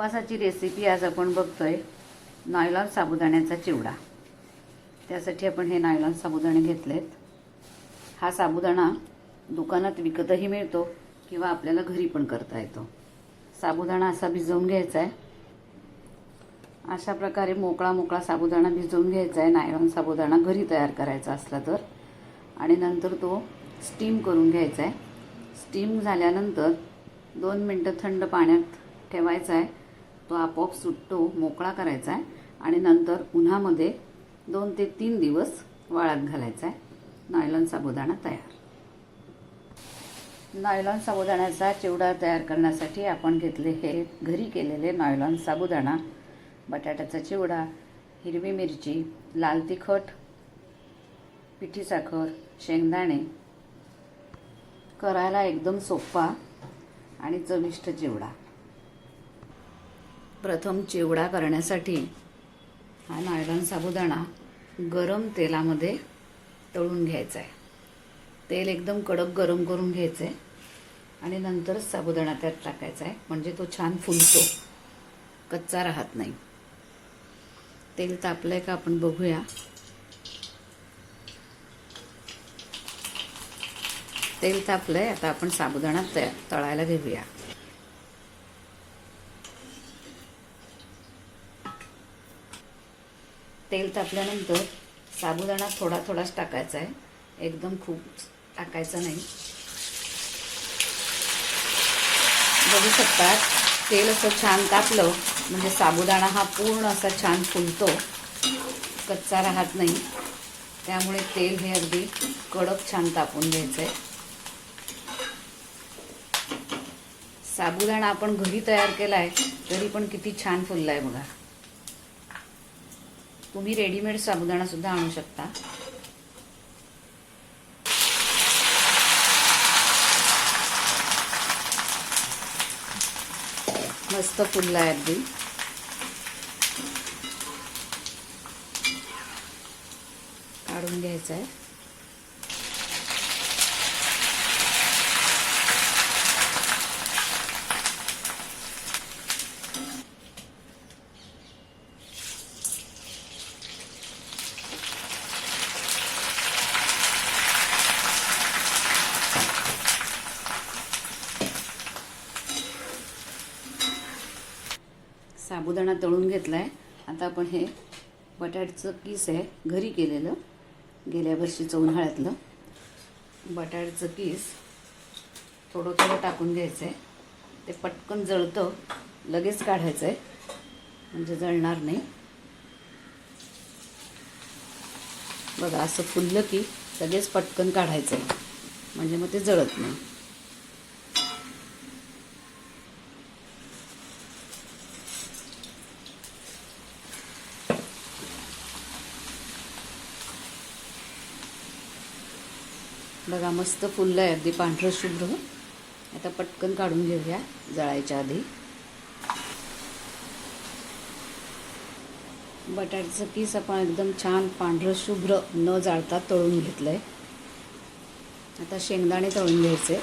उपवासाची recipe आज आपण बघतोय नायलॉन साबुदाण्याचा चिवडा. त्यासाठी आपण हे नायलॉन साबुदाणे घेतलेत. हा साबुदाणा दुकानात विकतही मिळतो किंवा आपल्याला घरी पण करता येतो. साबुदाणा असा भिजवून घ्यायचा आहे अशा प्रकारे मोकळा मोकळा साबुदाणा भिजवून घ्यायचा आहे नायलॉन साबुदाणा घरी तयार करायचा असला तर. आणि नंतर तो स्टीम करून घ्यायचा आहे स्टीम झाल्यानंतर दोन मिनटं थंड पाण्यात ठेवायचा आहे तो आपोआप सुटतो मोकळा करायचा आहे आणि नंतर उन्हामध्ये दोन ते तीन दिवस वाळत घालायचा आहे नायलॉन साबुदाणा तयार. नायलॉन साबुदाण्याचा चिवडा तयार करण्यासाठी आपण घेतले हे घरी केलेले नायलॉन साबुदाणा बटाट्याचा चिवडा हिरवी मिरची लाल तिखट पिठी साखर शेंगदाणे. करायला एकदम सोपा आणि चविष्ट चिवडा. प्रथम चिवडा करण्यासाठी हा नायलॉन साबुदाणा गरम तेलामध्ये तळून घ्यायचा आहे तेल एकदम कडक गरम करून घ्यायचं आहे आणि नंतरच साबुदाणा त्यात टाकायचा आहे म्हणजे तो छान फुलतो. कच्चा राहत नाही. तेल तापलं आहे का आपण बघूया. तेल तापलं आहे आता आपण साबुदाणा तया तळायला घेऊया. तेल तापल्यानंतर साबुदाणा थोडा थोडाच टाकायचा आहे. एकदम खूप टाकायचा नाही. बघू शकता तेल असं छान तापलं म्हणजे साबुदाणा हा पूर्ण असा छान फुलतो. कच्चा राहत नाही. त्यामुळे तेल हे अगदी कडक छान तापून घ्यायचं आहे साबुदाणा आपण घरी तयार केला आहे तरी पण किती छान फुलला आहे बघा. तुम्ही रेडीमेड साबुदाणा सुद्धा आणू शकता. मस्त फुलला आहे अगदी. काढून घ्यायचं आहे साबुदाणा तळून घेतला आहे आता आपण हे बटाट्याचं कीस आहे घरी केलेलं गेल्या वर्षीचं उन्हाळ्यातलं बटाट्याचं किस थोडं थोडं टाकून घ्यायचं आहे ते पटकन जळतं लगेच काढायचं आहे म्हणजे जळणार नाही. बघा असं फुललं की लगेच पटकन काढायचं आहे म्हणजे मग ते जळत नाही. बघा मस्त फुललं आहे अगदी पांढरं शुभ्र. आता पटकन काढून घेऊया जळायच्या आधी. बटाट्याचं पीस आपण एकदम छान पांढरं शुभ्र न जाळता तळून घेतलं आहे आता शेंगदाणे तळून घ्यायचे.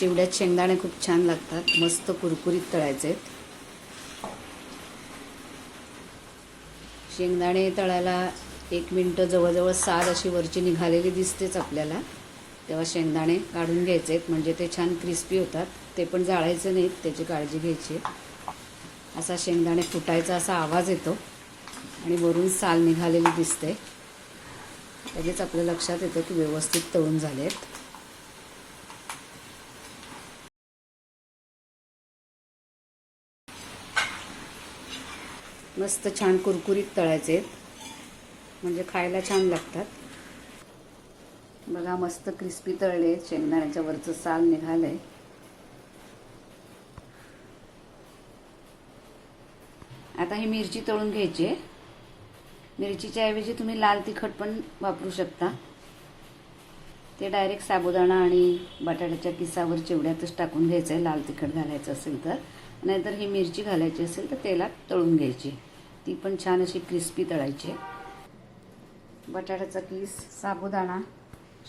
चिवड्यात शेंगदाणे खूप छान लागतात. मस्त कुरकुरीत तळायचे. शेंगदाणे तळायला एक मिनटं जवळजवळ साल अशी वरची निघालेली दिसतेच आपल्याला. तेव्हा शेंगदाणे काढून घ्यायचे आहेत. म्हणजे ते छान क्रिस्पी होतात. ते पण जाळायचे नाहीत. त्याची काळजी घ्यायची असा शेंगदाणे फुटायचा असा आवाज येतो. आणि वरून साल निघालेली दिसते. लगेच आपल्या लक्षात येतं की व्यवस्थित तळून झाले आहेत. मस्त छान कुरकुरीत तळायचे आहेत. म्हणजे खायला छान लागतात. बघा मस्त क्रिस्पी तळले. शेंगदाण्याच्या वरचं साल निघालंय. आता ही मिरची तळून घ्यायची आहे. मिरचीच्या ऐवजी तुम्ही लाल तिखट पण वापरू शकता. ते डायरेक्ट साबुदाणा आणि बटाट्याच्या किसावर चिवड्यातच टाकून घ्यायचं आहे लाल तिखट घालायचं असेल तर. नाहीतर ही मिरची घालायची असेल तर तेलात तळून घ्यायची. ती पण छान अशी क्रिस्पी तळायची बटाट्याचा किस साबुदाणा.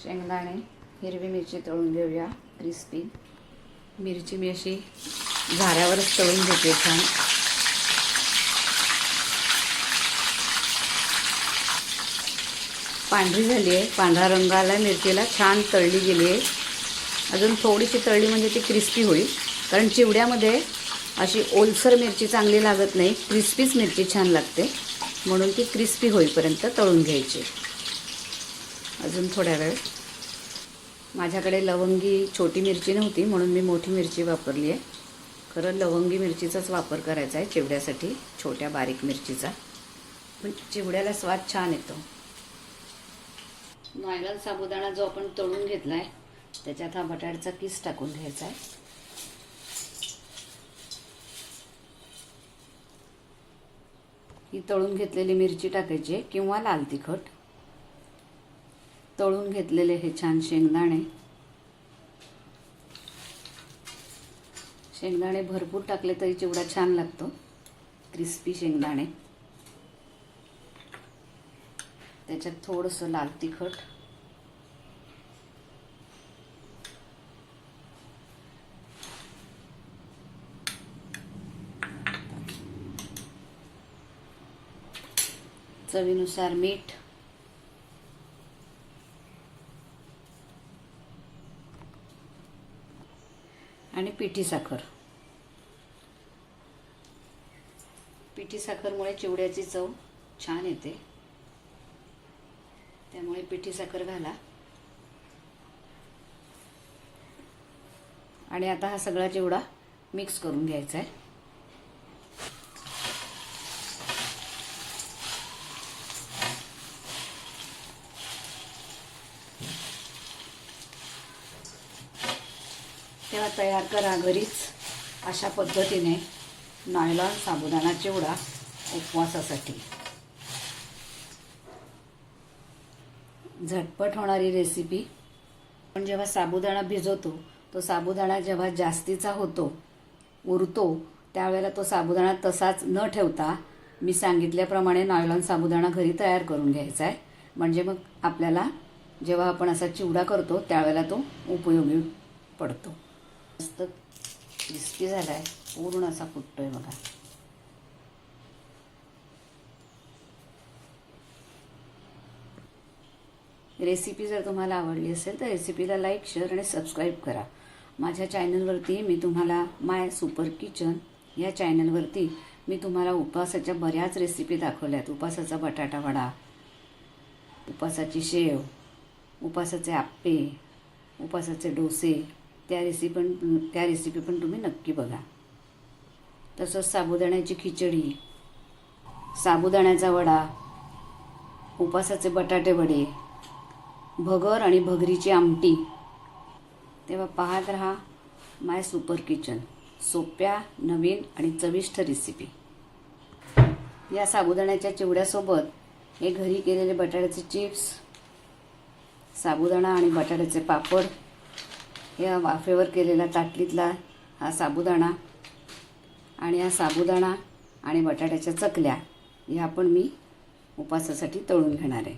शेंगदाणे हिरवी मिरची तळून घेऊया क्रिस्पी मिरची मी अशी झाऱ्यावरच तळून घेते छान. पांढरी झाली आहे. पांढरा रंग आला मिरचीला छान तळली गेली आहे. अजून थोडीशी तळली म्हणजे ती क्रिस्पी होईल. कारण चिवड्यामध्ये अशी ओलसर मिरची चांगली लागत नाही. क्रिस्पीच मिरची छान लागते. म्हणून ती क्रिस्पी होईपर्यंत तळून घ्यायची. अजून थोड्या वेळ. माझ्याकडे लवंगी छोटी मिरची नव्हती म्हणून मी मोठी मिरची वापरली आहे. खरं लवंगी मिरचीचाच वापर करायचा आहे चिवड्यासाठी छोट्या बारीक मिरचीचा. पण चिवड्याला स्वाद छान येतो. नायलॉन साबुदाणा जो आपण तळून घेतला आहे त्याच्यात हा बटाट्याचा किस टाकून घ्यायचा आहे. ही तळून घेतलेली मिरची टाकायची आहे किंवा लाल तिखट. तळून घेतलेले हे छान शेंगदाणे. शेंगदाणे भरपूर टाकले तरी चिवडा छान लागतो. क्रिस्पी शेंगदाणे. त्याच्यात थोडंसं लाल तिखट. चवीनुसार मीठ. आणि पिठी साखर. पिठी साखरमुळे चिवड्याची चव छान येते. त्यामुळे पिठी साखर घाला. आणि आता हा सगळा चिवडा मिक्स करून घ्यायचा आहे तेव्हा तयार करा घरीच. अशा पद्धतीने नायलॉन साबुदाणा चिवडा उपवासासाठी. झटपट होणारी रेसिपी पण जेव्हा साबुदाणा भिजवतो तो साबुदाणा जेव्हा जास्तीचा होतो उरतो त्यावेळेला तो साबुदाणा तसाच न ठेवता मी सांगितल्याप्रमाणे नायलॉन साबुदाणा घरी तयार करून घ्यायचा आहे. म्हणजे मग आपल्याला जेव्हा आपण असा चिवडा करतो त्यावेळेला तो उपयोगी पडतो. मस्त क्रिस्पी झाला आहे पूर्ण असा फुटतोय बघा. रेसिपी जर तुम्हाला आवडली असेल तर रेसिपीला लाईक शेअर आणि सबस्क्राईब करा. माझ्या चॅनलवरती मी तुम्हाला माय सुपर किचन या चॅनलवरती मी तुम्हाला उपवासाच्या बऱ्याच रेसिपी दाखवल्या आहेत उपवासाचा बटाटा वडा उपवासाची शेव उपवासाचे आप्पे उपवासाचे डोसे त्या रेसिपी पण त्या रेसिपी पण तुम्ही नक्की बघा. तसंच साबुदाण्याची खिचडी साबुदाण्याचा वडा उपासाचे बटाटे वडे भगर आणि भगरीची आमटी. तेव्हा पाहत राहा माय सुपर किचन. सोप्या नवीन आणि चविष्ट रेसिपी या साबुदाण्याच्या चिवड्यासोबत हे घरी केलेले बटाट्याचे चिप्स साबुदाणा आणि बटाट्याचे पापड या वाफेवर केलेला ताटलीतला हा साबुदाणा आणि हा साबुदाणा आणि बटाट्याच्या चकल्या ह्या पण मी उपासासाठी तळून घेणार आहे.